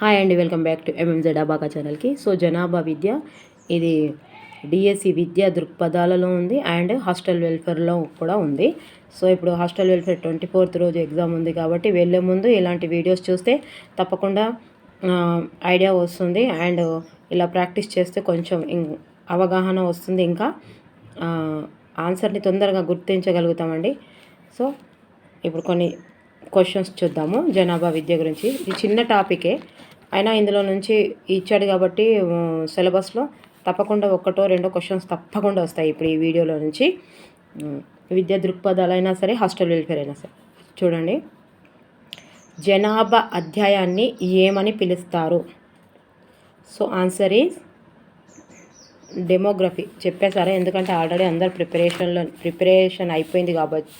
Hi అండి welcome back to MMZ అబాకా ఛానల్కి సో జనాభా విద్య ఇది డిఎస్సి విద్య దృక్పథాలలో ఉంది అండ్ హాస్టల్ వెల్ఫేర్లో కూడా ఉంది. సో ఇప్పుడు హాస్టల్ వెల్ఫేర్ ట్వంటీ ఫోర్త్ రోజు ఎగ్జామ్ ఉంది కాబట్టి వెళ్ళే ముందు ఇలాంటి వీడియోస్ చూస్తే తప్పకుండా ఐడియా వస్తుంది అండ్ ఇలా ప్రాక్టీస్ చేస్తే కొంచెం అవగాహన వస్తుంది ఇంకా. ఆన్సర్ని తొందరగా గుర్తించగలుగుతామండి. సో ఇప్పుడు కొన్ని క్వశ్చన్స్ చూద్దాము. జనాభా విద్య గురించి. ఇది చిన్న టాపికే అయినా ఇందులో నుంచి ఇచ్చాడు కాబట్టి సిలబస్లో తప్పకుండా ఒకటో రెండో క్వశ్చన్స్ తప్పకుండా వస్తాయి ఇప్పుడు ఈ వీడియోలో నుంచి. విద్యా దృక్పథాలైనా సరే హాస్టల్ వెల్ఫేర్ అయినా సరే. చూడండి. జనాభా అధ్యాయాన్ని ఏమని పిలుస్తారు? So answer is demography. చెప్పేశారా? ఎందుకంటే ఆల్రెడీ అందరు ప్రిపరేషన్లో ప్రిపరేషన్ అయిపోయింది కాబట్టి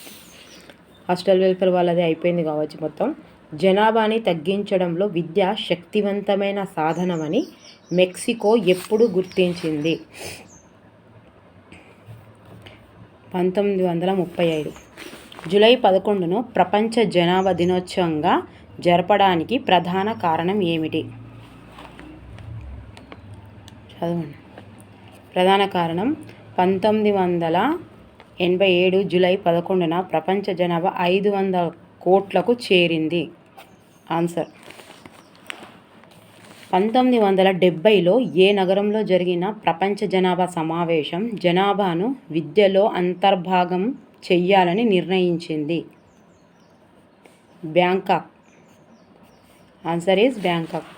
హాస్టల్ వెల్ఫేర్ వాళ్ళది అయిపోయింది కావచ్చు మొత్తం. జనాభాని తగ్గించడంలో విద్య శక్తివంతమైన సాధనమని మెక్సికో ఎప్పుడు గుర్తించింది. పంతొమ్మిది వందల ముప్పై ఐదు. జూలై పదకొండును ప్రపంచ జనాభా దినోత్సవంగా జరపడానికి ప్రధాన కారణం ఏమిటి? చదవండి. ప్రధాన కారణం పంతొమ్మిది వందల ఎనభై ఏడు జూలై పదకొండున ప్రపంచ జనాభా ఐదు వందల కోట్లకు చేరింది. ఆన్సర్. పంతొమ్మిది వందల డెబ్బైలో ఏ నగరంలో జరిగిన ప్రపంచ జనాభా సమావేశం జనాభాను విద్యలో అంతర్భాగం చెయ్యాలని నిర్ణయించింది. బ్యాంకాక్. Answer is Bangkok.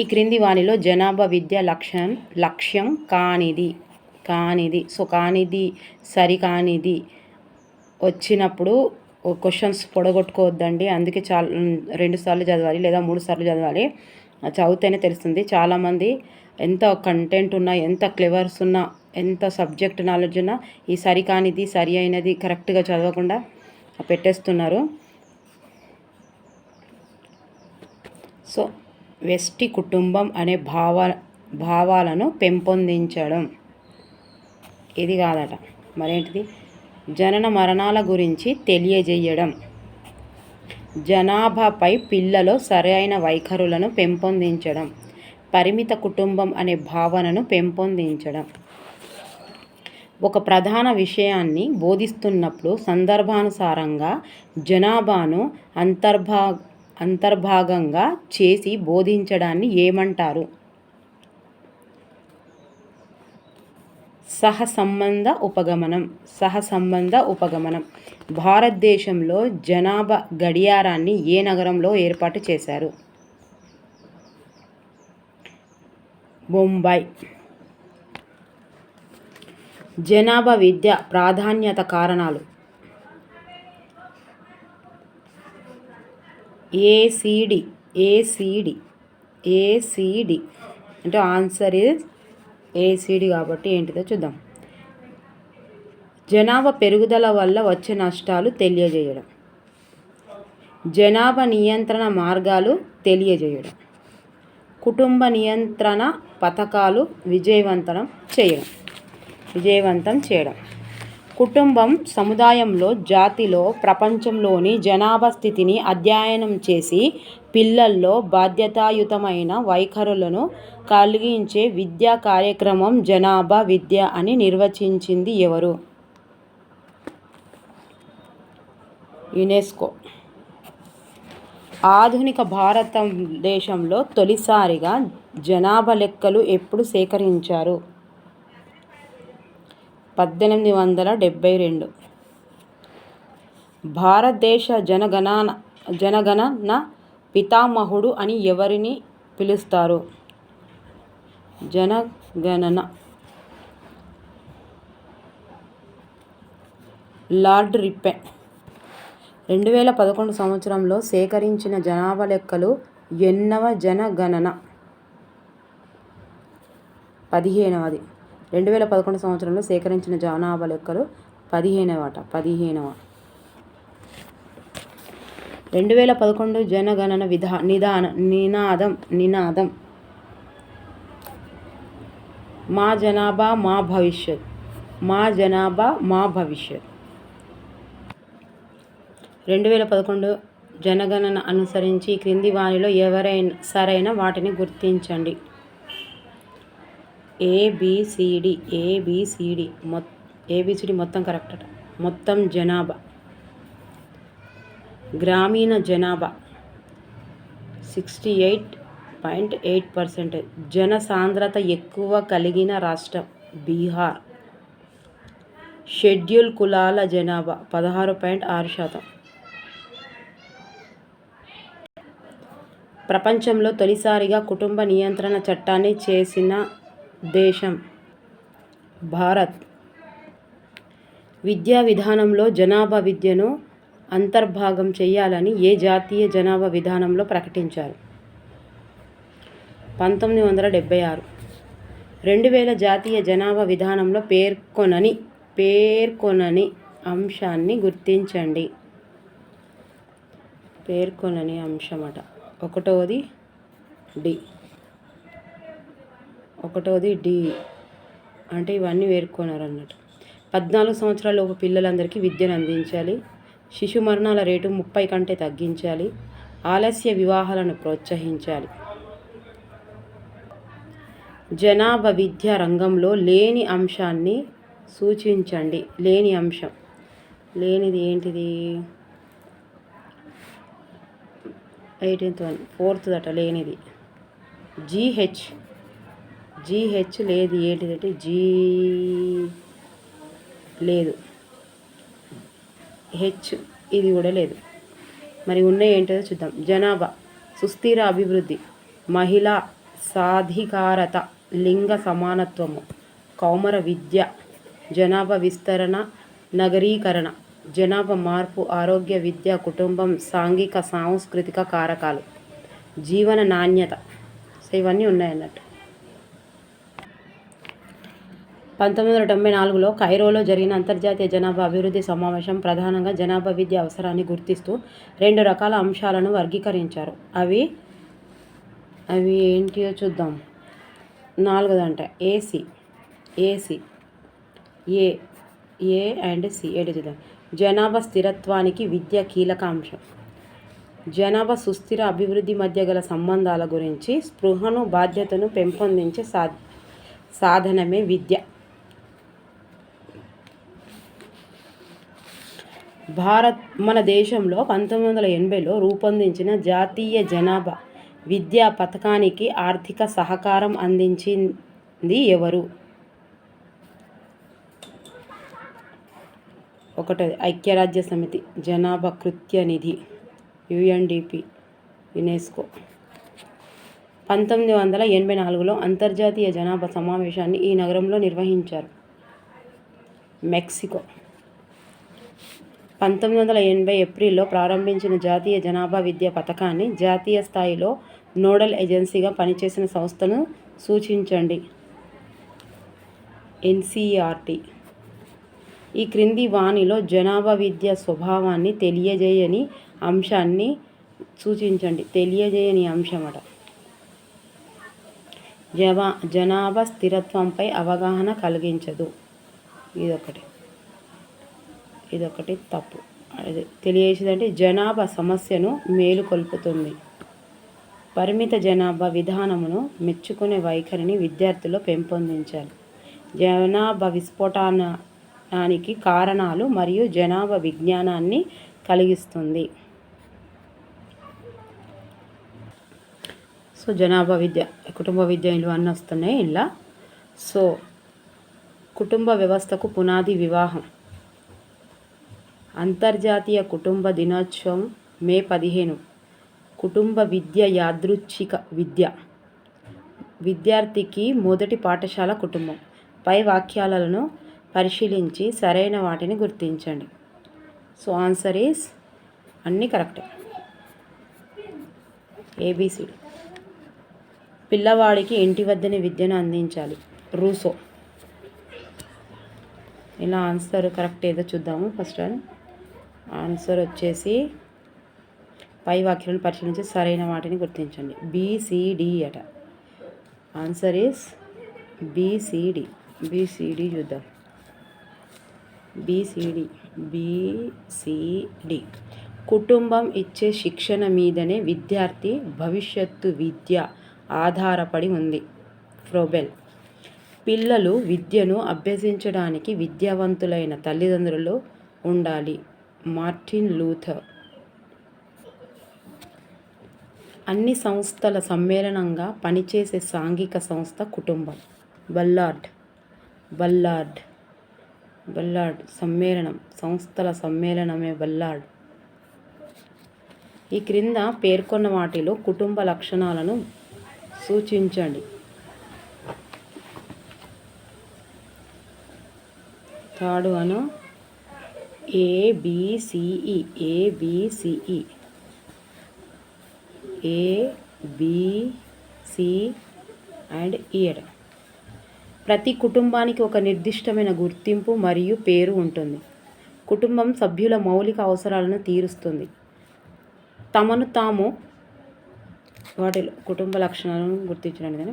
ఈ క్రింది వానిలో జనాభా విద్య లక్ష్యం లక్ష్యం కానిది కానిది. సో కానిది సరికానిది వచ్చినప్పుడు క్వశ్చన్స్ పొడగొట్టుకోవద్దండి. అందుకే చాలా రెండు సార్లు చదవాలి లేదా మూడు సార్లు చదవాలి. చదివితేనే తెలుస్తుంది. చాలామంది ఎంత కంటెంట్ ఉన్నా ఎంత క్లెవర్స్ ఉన్నా ఎంత సబ్జెక్ట్ నాలెడ్జ్ ఉన్నా ఈ సరి కానిది సరి అయినది కరెక్ట్గా చదవకుండా పెట్టేస్తున్నారు. సో వెస్టి కుటుంబం అనే భావ భావాలను పెంపొందించడం. ఇది కాదట. మరేంటిది? జనన మరణాల గురించి తెలియజేయడం. జనాభాపై పిల్లలో సరైన వైఖరులను పెంపొందించడం. పరిమిత కుటుంబం అనే భావనను పెంపొందించడం. ఒక ప్రధాన విషయాన్ని బోధిస్తున్నప్పుడు సందర్భానుసారంగా జనాభాను అంతర్భా అంతర్భాగంగా చేసి బోధించడాన్ని ఏమంటారు? సహసంబంధ ఉపగమనం సహసంబంధ ఉపగమనం. భారతదేశంలో జనాభా గడియారాన్ని ఏ నగరంలో ఏర్పాటు చేశారు? బొంబాయి జనాభా విద్య ప్రాధాన్యత కారణాలు. ఏసిడి ఏసిడి ఏసిడి అంటే ఆన్సర్ ఇస్ ఏసీడీ కాబట్టి ఏంటిదో చూద్దాం. జనాభా పెరుగుదల వల్ల వచ్చే నష్టాలు తెలియజేయడం. జనాభా నియంత్రణ మార్గాలు తెలియజేయడం. కుటుంబ నియంత్రణ పథకాలు విజయవంతం చేయడం. విజయవంతం చేయడం. కుటుంబం సముదాయంలో జాతిలో ప్రపంచంలోని జనాభా స్థితిని అధ్యయనం చేసి పిల్లల్లో బాధ్యతాయుతమైన వైఖరులను కలిగించే విద్యా కార్యక్రమం జనాభా విద్య అని నిర్వచించింది ఎవరు? యునెస్కో. ఆధునిక భారతదేశంలో తొలిసారిగా జనాభా లెక్కలు ఎప్పుడు సేకరించారు? పద్దెనిమిది వందల డెబ్భై రెండు. భారతదేశ జనగణన జనగణన పితామహుడు అని ఎవరిని పిలుస్తారు? జనగణన. Lord Ripon. రెండు వేల పదకొండు సంవత్సరంలో సేకరించిన జనాభా లెక్కలు ఎన్నవ జనగణన? పదిహేనవది. రెండు వేల పదకొండు సంవత్సరంలో సేకరించిన జనాభా లెక్కలు పదిహేనవట పదిహేనవ. రెండు వేల పదకొండు జనగణన విధా నిదాన నినాదం నినాదం. మా జనాభా మా భవిష్యత్. మా జనాభా మా భవిష్యత్. రెండు వేల పదకొండు జనగణన అనుసరించి క్రింది వారిలో ఎవరైనా సరైన వాటిని గుర్తించండి. ఏబిసిడి ఏబిసిడి మొ ఏబిసిడి మొత్తం కరెక్ట్ మొత్తం జనాభా. గ్రామీణ జనాభా sixty eight point eight percent. జనసాంద్రత ఎక్కువ కలిగిన రాష్ట్రం బీహార్. షెడ్యూల్ కులాల జనాభా పదహారు పాయింట్ ఆరు శాతం. ప్రపంచంలో తొలిసారిగా కుటుంబ నియంత్రణ చట్టాన్ని చేసిన దేశం భారత్. విద్యా విధానంలో జనాభా విద్యను అంతర్భాగం చేయాలని ఏ జాతీయ జనాభా విధానంలో ప్రకటించారు? పంతొమ్మిది వందల డెబ్బై ఆరు. రెండు వేల జాతీయ జనాభా విధానంలో పేర్కొనని పేర్కొనని అంశాన్ని గుర్తించండి. పేర్కొనని అంశమట. ఒకటవది డి. ఒకటవది డి. అంటే ఇవన్నీ పేర్కొన్నారు అన్నట్టు పద్నాలుగు సంవత్సరాలలోపు పిల్లలందరికీ విద్యను అందించాలి. శిశు మరణాల రేటు ముప్పై కంటే తగ్గించాలి. ఆలస్య వివాహాలను ప్రోత్సహించాలి. జనాభా విద్య రంగంలో లేని అంశాన్ని సూచించండి. లేని అంశం. లేనిది ఏంటిది? ఎయిటీన్త్ వన్ ఫోర్త్ దట లేనిది. జీహెచ్ జీహెచ్ లేదు. ఏంటిదంటే జీ లేదు. హెచ్ ఇది కూడా లేదు. మరి ఉన్నాయి ఏంటో చూద్దాం. జనాభా సుస్థిర అభివృద్ధి మహిళా సాధికారత లింగ సమానత్వము కౌమర విద్య జనాభా విస్తరణ నగరీకరణ జనాభా మార్పు ఆరోగ్య విద్య కుటుంబం సాంఘిక సాంస్కృతిక కారకాలు జీవన నాణ్యత. సో ఇవన్నీ ఉన్నాయన్నట్టు. పంతొమ్మిది వందల తొంభై నాలుగులో కైరోలో జరిగిన అంతర్జాతీయ జనాభా అభివృద్ధి సమావేశం ప్రధానంగా జనాభా విద్య అవసరాన్ని గుర్తిస్తూ రెండు రకాల అంశాలను వర్గీకరించారు. అవి అవి ఏంటియో చూద్దాం. నాలుగదంట AC AC A A and C ఏంటి చూద్దాం. జనాభా స్థిరత్వానికి విద్య కీలక అంశం. జనాభా సుస్థిర అభివృద్ధి మధ్య గల సంబంధాల గురించి స్పృహను బాధ్యతను పెంపొందించే సా సాధనమే విద్య. భారత్ మన దేశంలో పంతొమ్మిది వందల ఎనభైలో రూపొందించిన జాతీయ జనాభా విద్యా పథకానికి ఆర్థిక సహకారం అందించింది ఎవరు? ఒకటోది ఐక్యరాజ్య సమితి జనాభా కృత్య నిధి యుఎన్డిపి యునెస్కో. పంతొమ్మిది వందల ఎనభై నాలుగులో అంతర్జాతీయ జనాభా సమావేశాన్ని ఈ నగరంలో నిర్వహించారు. మెక్సికో. పంతొమ్మిది వందల ఎనభై ఏప్రిల్లో ప్రారంభించిన జాతీయ జనాభా విద్య పథకాన్ని జాతీయ స్థాయిలో నోడల్ ఏజెన్సీగా పనిచేసిన సంస్థను సూచించండి. ఎన్సిఆర్టి ఈ క్రింది వాణిలో జనాభా విద్య స్వభావాన్ని తెలియజేయని అంశాన్ని సూచించండి. తెలియజేయని అంశమట. జవా జనాభా స్థిరత్వంపై అవగాహన కలిగించదు. ఇదొకటి. ఇదొకటి తప్పు. అది తెలియజేసేదంటే జనాభా సమస్యను మేలుకొల్పుతుంది పరిమిత జనాభా విధానమును మెచ్చుకునే వైఖరిని విద్యార్థుల్లో పెంపొందించాలి. జనాభా విస్ఫోటనానికి కారణాలు మరియు జనాభా విజ్ఞానాన్ని కలిగిస్తుంది. సో జనాభా విద్య కుటుంబ విద్య ఇవన్నీ వస్తున్నాయి ఇలా. సో కుటుంబ వ్యవస్థకు పునాది వివాహం. అంతర్జాతీయ కుటుంబ దినోత్సవం మే పదిహేను. కుటుంబ విద్య యాదృచ్ఛిక విద్య. విద్యార్థికి మొదటి పాఠశాల కుటుంబం. పై వాక్యాలను పరిశీలించి సరైన వాటిని గుర్తించండి. సో ఆన్సర్ ఈస్ అన్నీ కరెక్టే. ఏబిసిడి పిల్లవాడికి ఇంటి వద్దనే విద్యను అందించాలి. రూసో. ఇలా ఆన్సర్ కరెక్ట్ ఏదో చూద్దాము ఫస్ట్ ఆన్సర్ వచ్చేసి పై వాక్యాలను పరిశీలించి సరైన వాటిని గుర్తించండి. బీసీడి అట. ఆన్సర్ ఈస్ బీసీడి బీసీడి చూద్దాం. బీసీడి బీసీడి కుటుంబం ఇచ్చే శిక్షణ మీదనే విద్యార్థి భవిష్యత్తు విద్య ఆధారపడి ఉంది. ఫ్రోబెల్ పిల్లలు విద్యను అభ్యసించడానికి విద్యావంతులైన తల్లిదండ్రులు ఉండాలి. Martin Luther. అన్ని సంస్థల సమ్మేళనంగా పనిచేసే సాంఘిక సంస్థ కుటుంబం. బల్లార్డ్ బల్లార్డ్ బల్లార్డ్ సమ్మేళనం సంస్థల సమ్మేళనమే బల్లార్డ్. ఈ క్రింద పేర్కొన్న వాటిలో కుటుంబ లక్షణాలను సూచించండి. తాడు అను ABCE ABCE A B C and E ప్రతి కుటుంబానికి ఒక నిర్దిష్టమైన గుర్తింపు మరియు పేరు ఉంటుంది. కుటుంబం సభ్యుల మౌలిక అవసరాలను తీరుస్తుంది. తమను తాము వాటిలో కుటుంబ లక్షణాలను గుర్తించడానికి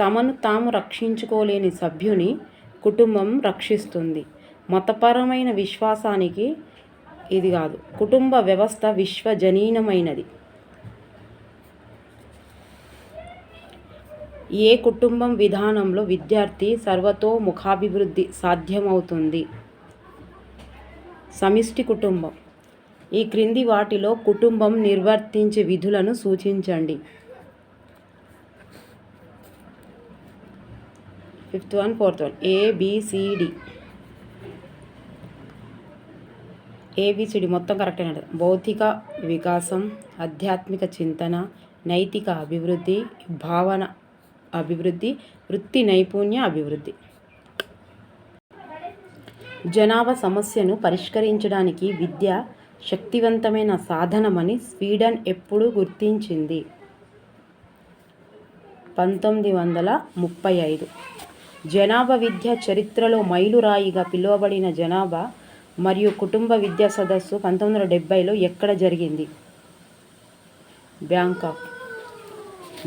తమను తాము రక్షించుకోలేని సభ్యుని కుటుంబం రక్షిస్తుంది. మతపరమైన విశ్వాసానికి ఇది కాదు. కుటుంబ వ్యవస్థ విశ్వజనీనమైనది. ఏ కుటుంబం విధానంలో విద్యార్థి సర్వతోముఖాభివృద్ధి సాధ్యమవుతుంది? సమిష్టి కుటుంబం. ఈ క్రింది వాటిలో కుటుంబం నిర్వర్తించే విధులను సూచించండి. Fifth one fourth one. ABCD ABCD మొత్తం కరెక్ట్ అయినట్టు. భౌతిక వికాసం ఆధ్యాత్మిక చింతన నైతిక అభివృద్ధి భావన అభివృద్ధి వృత్తి నైపుణ్య అభివృద్ధి. జనాభా సమస్యను పరిష్కరించడానికి విద్య శక్తివంతమైన సాధనమని స్వీడన్ ఎప్పుడు గుర్తించింది. పంతొమ్మిది వందల ముప్పై ఐదు. జనాభా విద్య చరిత్రలో మైలురాయిగా పిలువబడిన జనాభా మరియు కుటుంబ విద్యా సదస్సు పంతొమ్మిది వందల డెబ్బైలో ఎక్కడ జరిగింది? బ్యాంకాక్.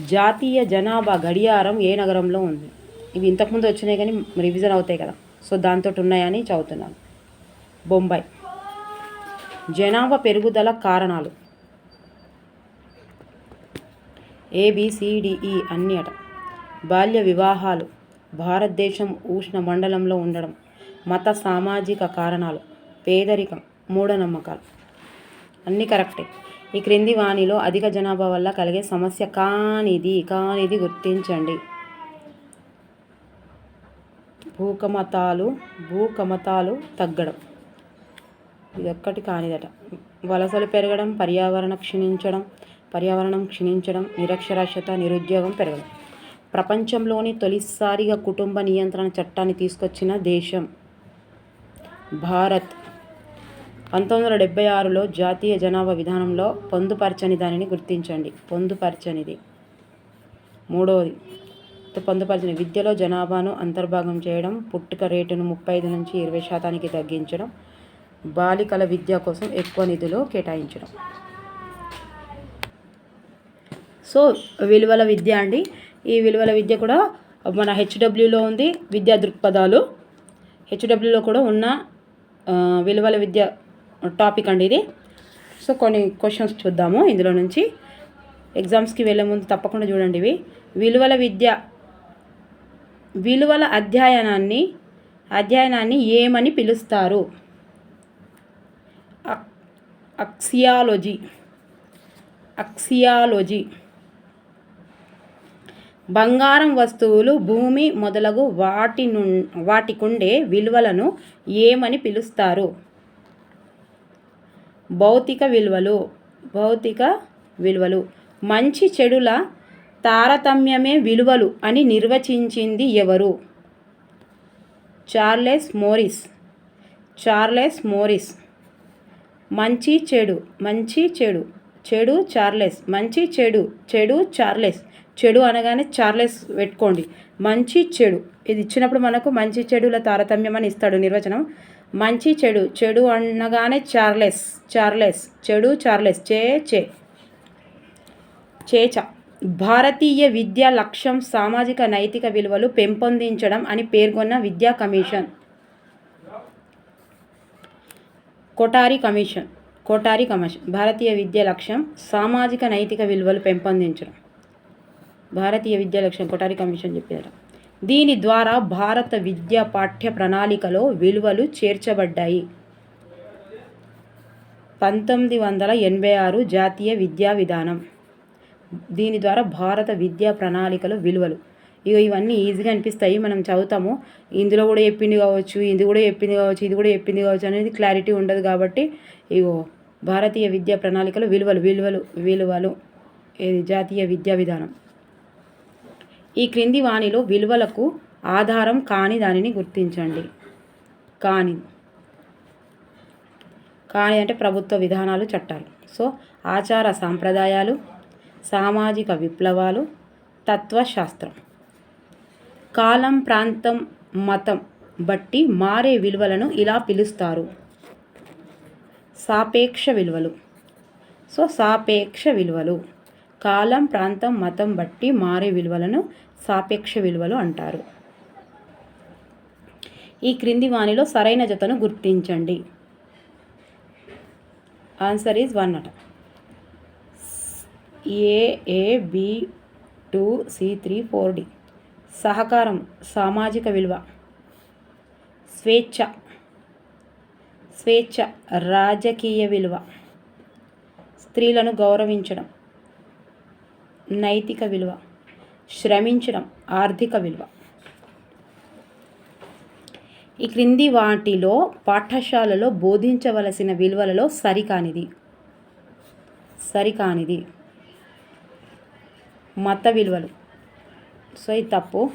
జాతీయ జనాభా గడియారం ఏ నగరంలో ఉంది? ఇవి ఇంతకుముందు వచ్చినాయి కానీ రివిజన్ అవుతాయి కదా. సో దాంతో ఉన్నాయని చదువుతున్నాను. బొంబాయి. జనాభా పెరుగుదల కారణాలు. ఏబిసిడిఈ అన్ని అట. బాల్య వివాహాలు భారతదేశం ఉష్ణ మండలంలో ఉండడం మత సామాజిక కారణాలు. పేదరికం మూఢనమ్మకాలు. అన్నీ కరెక్టే. ఈ క్రింది వాణిలో అధిక జనాభా వల్ల కలిగే సమస్య కానిది కానిది గుర్తించండి. భూకమతాలు భూకమతాలు తగ్గడం. ఇది ఒక్కటి కానిదట. వలసలు పెరగడం పర్యావరణ క్షీణించడం పర్యావరణం క్షీణించడం నిరక్షరాస్యత నిరుద్యోగం పెరగడం. ప్రపంచంలోని తొలిసారిగా కుటుంబ నియంత్రణ చట్టాన్ని తీసుకొచ్చిన దేశం భారత్. పంతొమ్మిది వందల డెబ్బై ఆరులో జాతీయ జనాభా విధానంలో పొందుపరచని దానిని గుర్తించండి. పొందుపరచనిది. మూడవది పొందుపరచని విద్యలో జనాభాను అంతర్భాగం చేయడం పుట్టుక రేటును ముప్పై ఐదు నుంచి ఇరవై శాతానికి తగ్గించడం బాలికల విద్య కోసం ఎక్కువ నిధులు కేటాయించడం. సో విలువల విద్య అండి. ఈ విలువల విద్య కూడా మన హెచ్డబ్ల్యూలో ఉంది. విద్యా దృక్పథాలు. హెచ్డబ్ల్యూలో కూడా ఉన్న విలువల విద్య టాపిక్ అండి ఇది. సో కొన్ని క్వశ్చన్స్ చూద్దాము. ఇందులో నుంచి ఎగ్జామ్స్కి వెళ్ళే ముందు తప్పకుండా చూడండి ఇవి. విలువల విద్య విలువల అధ్యయనాన్ని అధ్యయనాన్ని ఏమని పిలుస్తారు? అక్- అక్సియాలజీ అక్సియాలజీ బంగారం వస్తువులు భూమి మొదలగు వాటి ను వాటికుండే విలువలను ఏమని పిలుస్తారు? భౌతిక విలువలు భౌతిక విలువలు. మంచి చెడుల తారతమ్యమే విలువలు అని నిర్వచించింది ఎవరు? Charles Morris. Charles Morris. మంచి చెడు మంచి చెడు. చెడు చార్లెస్ మంచి చెడు చెడు చార్లెస్. చెడు అనగానే చార్లెస్ పెట్టుకోండి. మంచి చెడు. ఇది ఇచ్చినప్పుడు మనకు మంచి చెడుల తారతమ్యం అని ఇస్తాడు నిర్వచనం. మంచి చెడు చెడు అనగానే చార్లెస్ చార్లెస్ చెడు చార్లెస్ చే చే. చేచ. భారతీయ విద్యా లక్ష్యం సామాజిక నైతిక విలువలు పెంపొందించడం అని పేర్కొన్న విద్యా commission. Kothari commission Kothari commission. భారతీయ విద్య లక్ష్యం సామాజిక నైతిక విలువలు పెంపొందించడం. భారతీయ విద్యా లక్ష్యం కొటారి కమిషన్ చెప్పారు దీని ద్వారా భారత విద్యా పాఠ్య ప్రణాళికలో విలువలు చేర్చబడ్డాయి. పంతొమ్మిది వందల ఎనభై ఆరు జాతీయ విద్యా విధానం. దీని ద్వారా భారత విద్యా ప్రణాళికలో విలువలు. ఇక ఇవన్నీ ఈజీగా అనిపిస్తాయి. మనం చదువుతాము. ఇందులో కూడా చెప్పింది కావచ్చు ఇది కూడా చెప్పింది కావచ్చు ఇది కూడా చెప్పింది కావచ్చు అనేది క్లారిటీ ఉండదు కాబట్టి ఇగో భారతీయ విద్యా ప్రణాళికలో విలువలు విలువలు విలువలు. ఇది జాతీయ విద్యా విధానం. ఈ క్రింది వాణిలో విలువలకు ఆధారం కాని దానిని గుర్తించండి. కాని. కాని అంటే ప్రభుత్వ విధానాలు చట్టాలు. సో ఆచార సాంప్రదాయాలు సామాజిక విప్లవాలు తత్వశాస్త్రం. కాలం ప్రాంతం మతం బట్టి మారే విలువలను ఇలా పిలుస్తారు. సాపేక్ష విలువలు. సో సాపేక్ష విలువలు. కాలం ప్రాంతం మతం బట్టి మారే విలువలను సాపేక్ష విలువలు అంటారు. ఈ క్రింది వాణిలో సరైన జతను గుర్తించండి. ఆన్సర్ ఈజ్ వన్ అట. A B two C three four D. సహకారం సామాజిక విలువ. స్వేచ్ఛ. స్వేచ్ఛ రాజకీయ విలువ. స్త్రీలను గౌరవించడం. నైతిక విలువ శ్రమించడం ఆర్థిక విలువ. ఈ క్రింది వాటిలో పాఠశాలలో బోధించవలసిన విలువలలో సరికానిది. సరికానిది. మత విలువలు. సో ఇది తప్పు.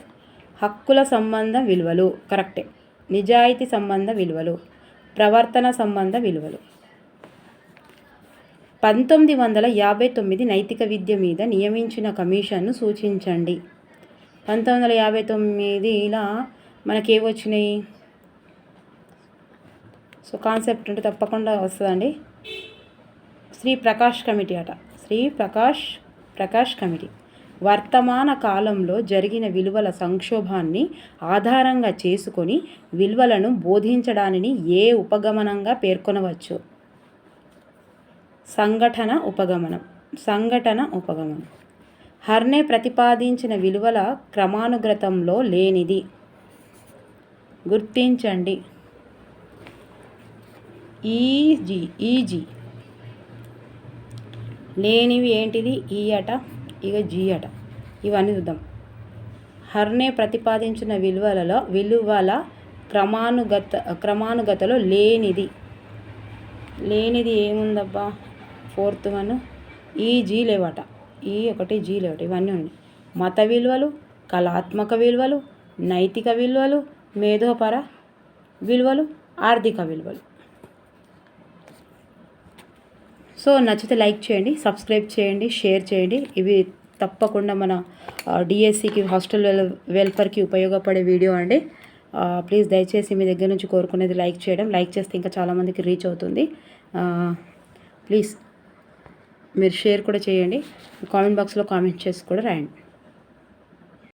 హక్కుల సంబంధ విలువలు. కరెక్టే. నిజాయితీ సంబంధ విలువలు. ప్రవర్తన సంబంధ విలువలు. పంతొమ్మిది వందల యాభై తొమ్మిది నైతిక విద్య మీద నియమించిన కమిషన్ను సూచించండి. పంతొమ్మిది వందల యాభై తొమ్మిదిలా మనకి సో కాన్సెప్ట్ ఉంటే తప్పకుండా వస్తుందండి. శ్రీ ప్రకాష్ కమిటీ అట. శ్రీ ప్రకాష్ ప్రకాష్ కమిటీ. వర్తమాన కాలంలో జరిగిన విలువల సంక్షోభాన్ని ఆధారంగా చేసుకొని విలువలను బోధించడానిని ఏ ఉపగమనంగా పేర్కొనవచ్చు? సంఘటన ఉపగమనం. సంఘటన ఉపగమనం. హర్నే ప్రతిపాదించిన విలువల క్రమానుగతంలో లేనిది. గుర్తించండి. Easy easy. లేనివి ఏంటిది? ఈ అట ఇక జీ అట. ఇవన్నీ చూద్దాం. హర్నే ప్రతిపాదించిన విలువలలో విలువల క్రమానుగత క్రమానుగతలో లేనిది. లేనిది ఏముందబ్బా? ఫోర్త్ వన్ ఈ జీ లేవట. ఈ ఒకటి జీ లేవట. ఇవన్నీ ఉన్నాయి. మత విలువలు కళాత్మక విలువలు నైతిక విలువలు మేధోపర విలువలు ఆర్థిక విలువలు. సో నచ్చితే లైక్ చేయండి సబ్స్క్రైబ్ చేయండి షేర్ చేయండి. ఇవి తప్పకుండా మన డిఎస్సికి హాస్టల్ వెల్ వెల్ఫేర్కి ఉపయోగపడే వీడియో అండి. ప్లీజ్ దయచేసి మీ దగ్గర నుంచి కోరుకునేది లైక్ చేయడం. లైక్ చేస్తే ఇంకా చాలామందికి రీచ్ అవుతుంది. ప్లీజ్. మీరు షేర్ కూడా చేయండి. కామెంట్ బాక్స్లో కామెంట్ చేసి కూడా రాయండి.